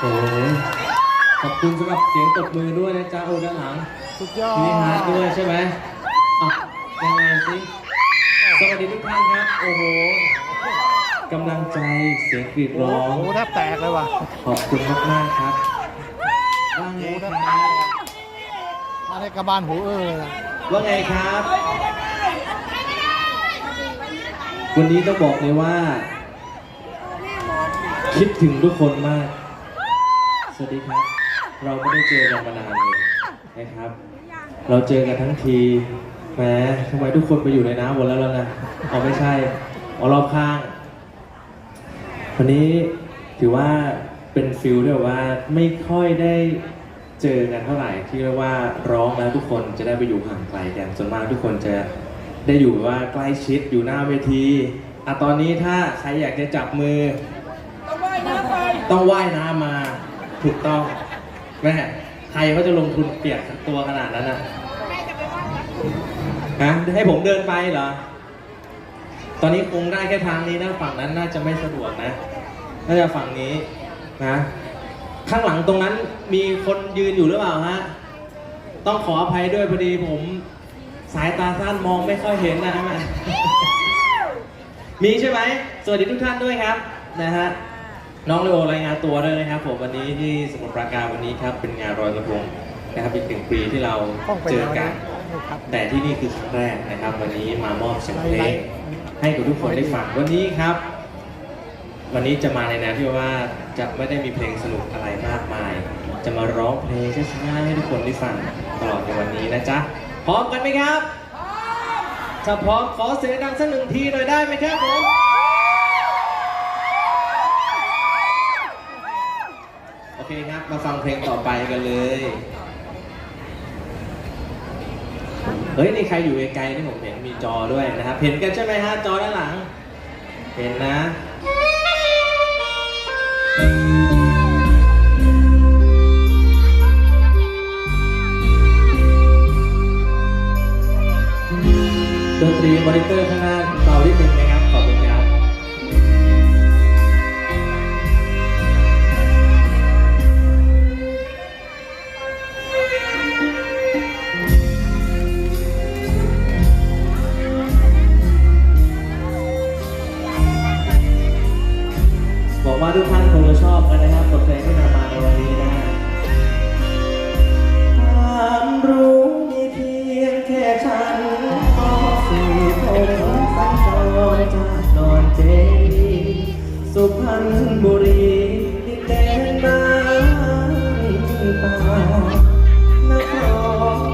โอ้โหขอบคุณสำหรับเสียงตบมือด้วยนะจ๊ะโอ้ด้านหลังสุดยอดพี่ฮาร์ดด้วยใช่ไหมอะยังไงสิสวัสดีทุกท่านครับ โอ้โหกำลังใจเสียงกรีดโอ้ร้องโหแทบแตกเลยว่ะ ขอบคุณมากมากๆครับว่าไงครับมาในกระบาลหูเออเลยว่าไงครับ วันนี้ต้องบอกเลยว่า คิดถึงทุกคนมากส วัสดีครับ เราไม่ได้เจอกันมานานเลยนะครับ เราเจอกันทั้งทีแหมทำไมทุกคนไปอยู่ในน้ำหมดแล้วล่ะนะเอาไม่ใช่เอารอบข้าง วันนี้ถือว่าเป็นฟิลที่แบบว่าไม่ค่อยได้เจอกันเท่าไหร่ที่เรียกว่าร้องแล้วทุกคนจะได้ไปอยู่ห่างไกลกันส่วนมากทุกคนจะได้อยู่แบบว่าใกล้ชิดอยู่หน้าเวทีอะตอนนี้ถ้าใครอยากจะจับมือ ต้องว่ายน้ำมา ถูกต้องแม่ใครเขาจะลงทุนเปียกตัวขนาดนั้นนะฮะให้ผมเดินไปเหรอ ตอนนี้คงได้แค่ทางนี้นะฝั่งนั้นน่าจะไม่สะดวกนะน่าจะฝั่งนี้นะข้างหลังตรงนั้นมีคนยืนอยู่หรือเปล่าฮะต้องขออภัยด้วยพอดีผมสายตาสั้นมองไม่ค่อยเห็นนะฮะมีใช่ไหมสวัสดีทุกท่านด้วยครับนะฮะ น้องเลโอรายงานตัวด้วยนะครับผมวันนี้ที่สมุทรปราการวันนี้ครับเป็นงานรอยกระทงนะครับอีกหนึ่งปีที่เราต้องไปเจอกันครับแต่ที่นี่คือครั้งแรกนะครับ วันนี้มามอบเสียงเพลงให้กับทุกคนได้ฟังวันนี้ครับ วันนี้จะมาในแนวที่ว่าจะไม่ได้มีเพลงสนุกอะไรมากมาย จะมาร้องเพลงช้าๆให้ทุกคนได้ฟังตลอดในวันนี้นะจ๊ะพร้อมกันไหมครับถ้าพร้อมขอเสียงดังสักหนึ่งทีหน่อยได้ไหมครับผม เคครับ มาฟังเพลงต่อไปกันเลย เฮ้ย นี่ใครอยู่ไกลๆนี่ผมเห็นมีจอด้วยนะครับ เห็นกันใช่ไหมฮะ จอด้านหลัง เห็นนะดนตรีมอนิเตอร์ข้างหน้า ว่าทุกท่านคงจะชอบกันนะครับบทเพลงที่นำมาในวันนี้นะฮะความรู้มีเพียงแค่ฉันก็สี่ผมสัญจรจากนอนเจดีสุพรรณบุรีดินแดนบ้านป่านคร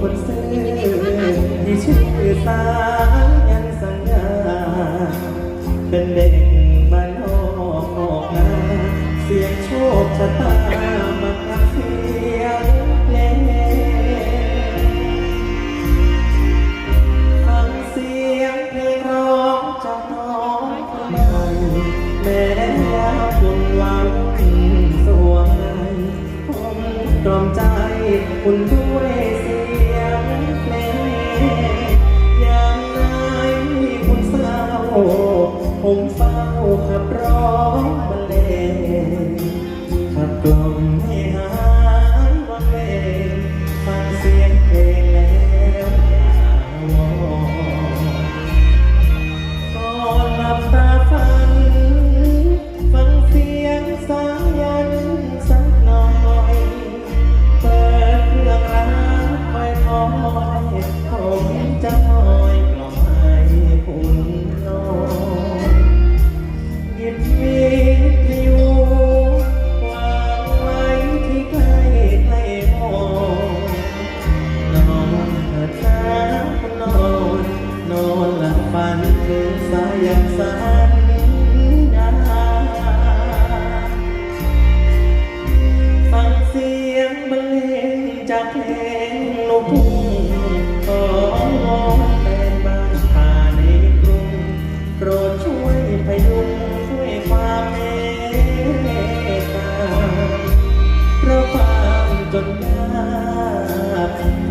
คนซื่อที่ชื่อสายันสัญญาเป็นเด็ก กับเสียงเพลงฟังเสียงเพลงร้องจากน้องคนใหม่แม้ยามคุณหวังสวงในผมตรอมใจคุณด้วยเสียงเพลงอย่างไรคุณเศร้าผมเฝ้าขับร้องบรรเลง กล่อมให้หาวันเวฟังเสียงเพลง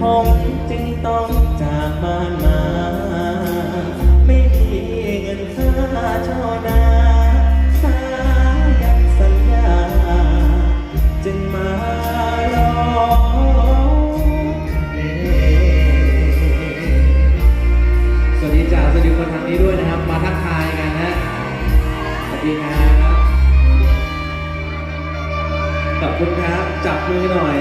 ผจึงต้องจากบ้านมา ไม่มีเงินค่าชอนาสายันสัญญา จึงมาร้อเลสวัสดีจ่าสวัสดีคนทางนี้ด้วยนะครับ มาทักทายกันนะสวัสดีครับขอบคุณครับ จับมือหน่อย